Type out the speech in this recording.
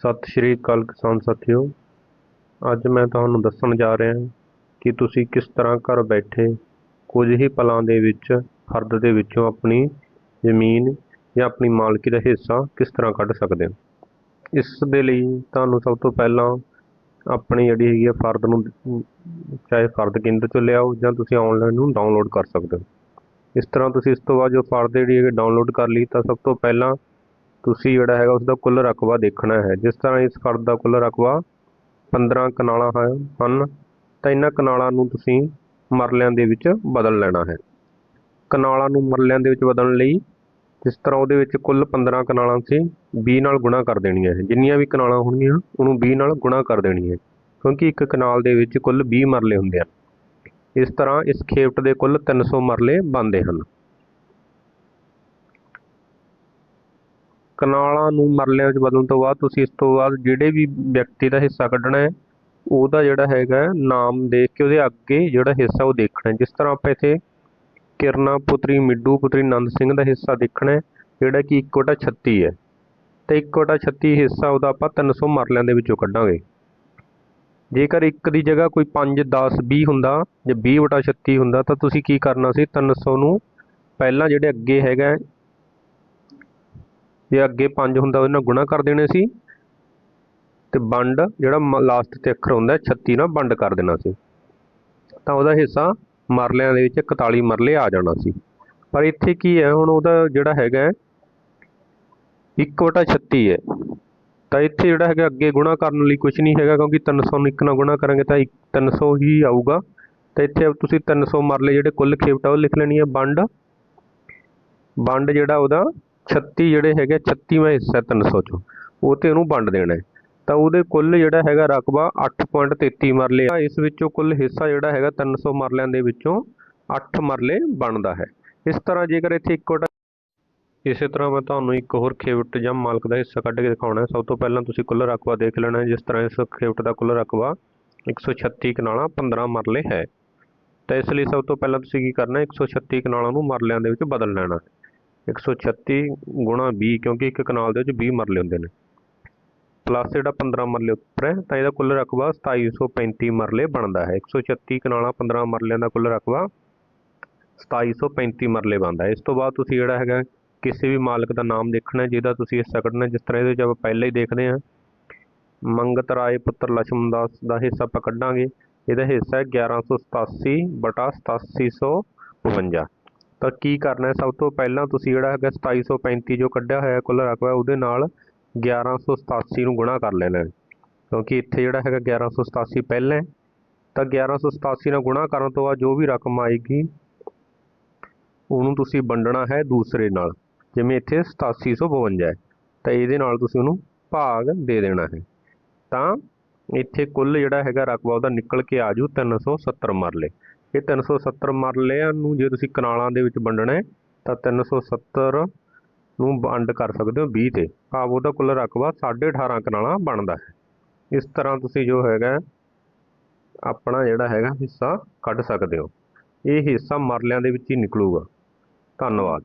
ਸਤਿ ਸ਼੍ਰੀ ਅਕਾਲ ਕਿਸਾਨ ਸਾਥੀਓ। ਅੱਜ ਮੈਂ ਤੁਹਾਨੂੰ ਦੱਸਣ ਜਾ ਰਿਹਾ ਕਿ ਤੁਸੀਂ ਕਿਸ ਤਰ੍ਹਾਂ ਘਰ ਬੈਠੇ ਕੁਝ ਹੀ ਪਲਾਂ ਦੇ ਵਿੱਚ ਫਰਦ ਦੇ ਵਿੱਚੋਂ ਆਪਣੀ ਜ਼ਮੀਨ ਜਾਂ ਆਪਣੀ ਮਾਲਕੀ ਦਾ ਹਿੱਸਾ ਕਿਸ ਤਰ੍ਹਾਂ ਕੱਢ ਸਕਦੇ ਹੋ। ਇਸ ਦੇ ਲਈ ਤੁਹਾਨੂੰ ਸਭ ਤੋਂ ਪਹਿਲਾਂ ਆਪਣੀ ਜਿਹੜੀ ਹੈਗੀ ਹੈ ਫਰਦ ਨੂੰ, ਚਾਹੇ ਫਰਦ ਕੇਂਦਰ ਤੋਂ ਲਿਆਓ ਜਾਂ ਤੁਸੀਂ ਆਨਲਾਈਨ ਨੂੰ ਡਾਊਨਲੋਡ ਕਰ ਸਕਦੇ ਹੋ। ਇਸ ਤਰ੍ਹਾਂ ਤੁਸੀਂ ਇਸ ਤੋਂ ਬਾਅਦ ਜੋ ਫਰਦ ਜਿਹੜੀ ਹੈਗੀ ਡਾਊਨਲੋਡ ਕਰ ਲਈ ਤਾਂ ਸਭ ਤੋਂ ਪਹਿਲਾਂ ਤੁਸੀਂ ਜਿਹੜਾ ਹੈਗਾ ਉਸ ਦਾ ਕੁੱਲ ਰਕਬਾ ਦੇਖਣਾ ਹੈ। ਜਿਸ ਤਰ੍ਹਾਂ ਇਸ ਫਰਦ ਦਾ ਕੁੱਲ ਰਕਬਾ 15 ਕਨਾਲਾਂ ਹੈ ਹਨ, ਤਾਂ ਇਹਨਾਂ ਕਨਾਲਾਂ ਨੂੰ ਤੁਸੀਂ ਮਰਲਿਆਂ ਦੇ ਵਿੱਚ ਬਦਲ ਲੈਣਾ ਹੈ। ਕਨਾਲਾਂ ਨੂੰ ਮਰਲਿਆਂ ਦੇ ਵਿੱਚ ਬਦਲਣ ਲਈ ਜਿਸ ਤਰ੍ਹਾਂ ਉਹਦੇ ਵਿੱਚ ਕੁੱਲ 15 ਕਨਾਲਾਂ ਸੀ 20 ਨਾਲ ਗੁਣਾ ਕਰ ਦੇਣੀਆਂ ਹੈ। ਜਿੰਨੀਆਂ ਵੀ ਕਨਾਲਾਂ ਹੋਣਗੀਆਂ, ਉਹਨੂੰ 20 ਨਾਲ ਗੁਣਾ ਕਰ ਦੇਣੀ ਹੈ। ਕਿਉਂਕਿ ਇੱਕ ਕਨਾਲ ਦੇ ਵਿੱਚ ਕੁੱਲ 20 ਮਰਲੇ ਹੁੰਦੇ ਹਨ। ਇਸ ਤਰ੍ਹਾਂ ਇਸ ਖੇਪਟ ਦੇ ਕੁੱਲ 300 ਮਰਲੇ ਬਣਦੇ ਹਨ। ਕਨਾਲਾਂ ਨੂੰ ਮਰਲਿਆਂ ਵਿੱਚ ਬਦਲਣ ਤੋਂ ਬਾਅਦ ਤੁਸੀਂ ਇਸ ਤੋਂ ਬਾਅਦ ਜਿਹੜੇ ਵੀ ਵਿਅਕਤੀ ਦਾ ਹਿੱਸਾ ਕੱਢਣਾ ਹੈ, ਉਹਦਾ ਜਿਹੜਾ ਹੈਗਾ ਨਾਮ ਦੇਖ ਕੇ ਉਹਦੇ ਅੱਗੇ ਜਿਹੜਾ ਹਿੱਸਾ ਉਹ ਦੇਖਣਾ ਜਿਸ ਤਰ੍ਹਾਂ ਆਪਾਂ ਇੱਥੇ ਕਿਰਨਾ ਪੁੱਤਰੀ, ਮਿੱਡੂ ਪੁੱਤਰੀ, ਨੰਦ ਸਿੰਘ ਦਾ ਹਿੱਸਾ ਦੇਖਣਾ ਜਿਹੜਾ ਕਿ 1 ਵਟਾ 36 ਹੈ। ਤੇ 1 ਵਟਾ 36 ਹਿੱਸਾ ਉਹਦਾ ਆਪਾਂ 300 ਮਰਲਿਆਂ ਦੇ ਵਿੱਚੋਂ ਕੱਢਾਂਗੇ। ਜੇਕਰ ਇੱਕ ਦੀ ਜਗ੍ਹਾ ਕੋਈ 5 10 20 ਹੁੰਦਾ ਜਾਂ 20 ਵਟਾ 36 ਹੁੰਦਾ, ਤਾਂ ਤੁਸੀਂ ਕੀ ਕਰਨਾ ਸੀ? 300 ਨੂੰ ਪਹਿਲਾਂ ਜਿਹੜੇ ਅੱਗੇ ਹੈਗਾ ਜੇ ਅੱਗੇ 5 ਹੁੰਦਾ ਉਹਦੇ ਨਾਲ ਗੁਣਾ ਕਰ ਦੇਣੇ ਸੀ। ਤੇ ਵੰਡ ਜਿਹੜਾ ਲਾਸਟ ਤੇ ਅੱਖਰ ਹੁੰਦਾ 36 ਨਾਲ ਵੰਡ ਕਰ ਦੇਣਾ ਸੀ। ਤਾਂ ਉਹਦਾ ਹਿੱਸਾ ਮਰਲਿਆਂ ਦੇ ਵਿੱਚ 41 ਮਰਲੇ ਆ ਜਾਣਾ ਸੀ। ਪਰ ਇੱਥੇ ਕੀ ਹੈ, ਹੁਣ ਉਹਦਾ ਜਿਹੜਾ ਹੈਗਾ 1/36 ਹੈ। ਤਾਂ ਇੱਥੇ ਜਿਹੜਾ ਹੈਗਾ ਅੱਗੇ ਗੁਣਾ ਕਰਨ ਲਈ ਕੁਝ ਨਹੀਂ ਹੈਗਾ, ਕਿਉਂਕਿ 300 ਨੂੰ 1 ਨਾਲ ਗੁਣਾ ਕਰਾਂਗੇ ਤਾਂ 300 ਹੀ ਆਊਗਾ। ਤਾਂ ਇੱਥੇ ਤੁਸੀਂ 300 ਮਰਲੇ ਜਿਹੜੇ ਕੁੱਲ ਖੇਪਟਾ ਉਹ ਲਿਖ ਲੈਣੀ ਹੈ, ਵੰਡ। ਵੰਡ ਜਿਹੜਾ ਉਹਦਾ 36 ਜਿਹੜੇ ਹੈਗੇ 36ਵਾਂ ਹਿੱਸਾ 300 ਚੋਂ। ਉਹ ਤੇ ਉਹਨੂੰ ਵੰਡ ਦੇਣਾ ਤਾਂ ਉਹਦੇ ਕੁੱਲ ਜਿਹੜਾ ਹੈਗਾ ਰਕਬਾ 8.33 ਮਰਲੇ ਆ। ਇਸ ਵਿੱਚੋਂ ਕੁੱਲ ਹਿੱਸਾ ਜਿਹੜਾ ਹੈਗਾ 300 ਮਰਲਿਆਂ ਦੇ ਵਿੱਚੋਂ 8 ਮਰਲੇ ਬਣਦਾ ਹੈ। ਇਸ ਤਰ੍ਹਾਂ ਜੇਕਰ ਇੱਥੇ ਇੱਕੋ ਇਸੇ ਤਰ੍ਹਾਂ ਮੈਂ ਤੁਹਾਨੂੰ ਇੱਕ ਹੋਰ ਖੇਵਟ ਜਾਂ ਮਾਲਕ ਦਾ ਹਿੱਸਾ ਕੱਢ ਕੇ ਦਿਖਾਉਣਾ ਹੈ। ਸਭ ਤੋਂ ਪਹਿਲਾਂ ਤੁਸੀਂ ਕੁੱਲ ਰਕਬਾ ਦੇਖ ਲੈਣਾ ਹੈ। ਜਿਸ ਤਰ੍ਹਾਂ ਇਸ ਖੇਵਟ ਦਾ ਕੁੱਲ ਰਕਬਾ 136 ਕਨਾਲਾਂ 15 ਮਰਲੇ ਹੈ। ਤਾਂ ਇਸ ਲਈ ਸਭ ਤੋਂ ਪਹਿਲਾਂ ਤੁਸੀਂ ਕੀ ਕਰਨਾ ਹੈ? 136 ਕਨਾਲਾਂ ਨੂੰ ਮਰਲਿਆਂ ਦੇ ਵਿੱਚ ਬਦਲ ਲੈਣਾ 136 ਗੁਣਾ 20 ਕਿਉਂਕਿ ਇੱਕ ਕਨਾਲ ਦੇ ਵਿੱਚ 20 ਮਰਲੇ ਹੁੰਦੇ ਨੇ। ਪਲੱਸ ਜਿਹੜਾ 15 ਮਰਲੇ ਉੱਪਰ ਹੈ, ਤਾਂ ਇਹਦਾ ਕੁੱਲ ਰਕਬਾ 2735 ਮਰਲੇ ਬਣਦਾ ਹੈ। 136 ਕਨਾਲਾਂ 15 ਮਰਲਿਆਂ ਦਾ ਕੁੱਲ ਰਕਬਾ 2735 ਮਰਲੇ ਬਣਦਾ ਇਸ ਤੋਂ ਬਾਅਦ ਤੁਸੀਂ ਜਿਹੜਾ ਹੈਗਾ, ਕਿਸੇ ਵੀ ਮਾਲਕ ਦਾ ਨਾਮ ਦੇਖਣਾ ਜਿਹਦਾ ਤੁਸੀਂ ਹਿੱਸਾ ਕੱਢਣਾ ਜਿਸ ਤਰ੍ਹਾਂ ਇਹਦੇ ਵਿੱਚ ਆਪਾਂ ਪਹਿਲਾਂ ਹੀ ਦੇਖਦੇ ਹਾਂ, ਮੰਗਤ ਰਾਏ ਪੁੱਤਰ ਲਛਮਣ ਦਾਸ ਦਾ ਹਿੱਸਾ ਆਪਾਂ ਕੱਢਾਂਗੇ। ਇਹਦਾ ਹਿੱਸਾ ਹੈ 1187 ਬਟਾ 8752 ਤਾਂ ਕੀ ਕਰਨਾ ਹੈ? ਸਭ ਤੋਂ ਪਹਿਲਾਂ ਤੁਸੀਂ ਜਿਹੜਾ ਹੈਗਾ 2735 ਜੋ ਕੱਢਿਆ ਹੋਇਆ ਕੁੱਲ ਰਕਬਾ, ਉਹਦੇ ਨਾਲ 1187 ਨੂੰ ਗੁਣਾ ਕਰ ਲੈਣਾ ਕਿਉਂਕਿ ਇੱਥੇ ਜਿਹੜਾ ਹੈਗਾ 1187 ਪਹਿਲਾਂ ਹੈ, ਤਾਂ 1187 ਨਾਲ ਗੁਣਾ ਕਰਨ ਤੋਂ ਬਾਅਦ ਜੋ ਵੀ ਰਕਮ ਆਏਗੀ, ਉਹਨੂੰ ਤੁਸੀਂ ਵੰਡਣਾ ਹੈ ਦੂਸਰੇ ਨਾਲ। ਜਿਵੇਂ ਇੱਥੇ 8752 ਹੈ, ਤਾਂ ਇਹਦੇ ਨਾਲ ਤੁਸੀਂ ਉਹਨੂੰ ਭਾਗ ਦੇ ਦੇਣਾ ਹੈ। ਤਾਂ ਇੱਥੇ ਕੁੱਲ ਜਿਹੜਾ ਹੈਗਾ ਰਕਬਾ, ਉਹਦਾ ਨਿਕਲ ਕੇ ਆ ਜੂ 370 ਮਰਲੇ। ਇਹ 370 ਮਰਲਿਆਂ ਨੂੰ ਜੇ ਤੁਸੀਂ ਕਨਾਲਾਂ ਦੇ ਵਿੱਚ ਵੰਡਣਾ ਹੈ, ਤਾਂ 370 ਨੂੰ ਵੰਡ ਕਰ ਸਕਦੇ ਹੋ 20 ਤੇ। ਭਾਵ ਉਹਦਾ ਕੁੱਲ ਰਕਬਾ 18.5 ਕਨਾਲਾਂ ਬਣਦਾ ਹੈ। ਇਸ ਤਰ੍ਹਾਂ ਤੁਸੀਂ ਜੋ ਹੈਗਾ, ਆਪਣਾ ਜਿਹੜਾ ਹੈਗਾ ਹਿੱਸਾ ਕੱਢ ਸਕਦੇ ਹੋ। ਇਹ ਹਿੱਸਾ ਮਰਲਿਆਂ ਦੇ ਵਿੱਚ ਹੀ ਨਿਕਲੂਗਾ। ਧੰਨਵਾਦ।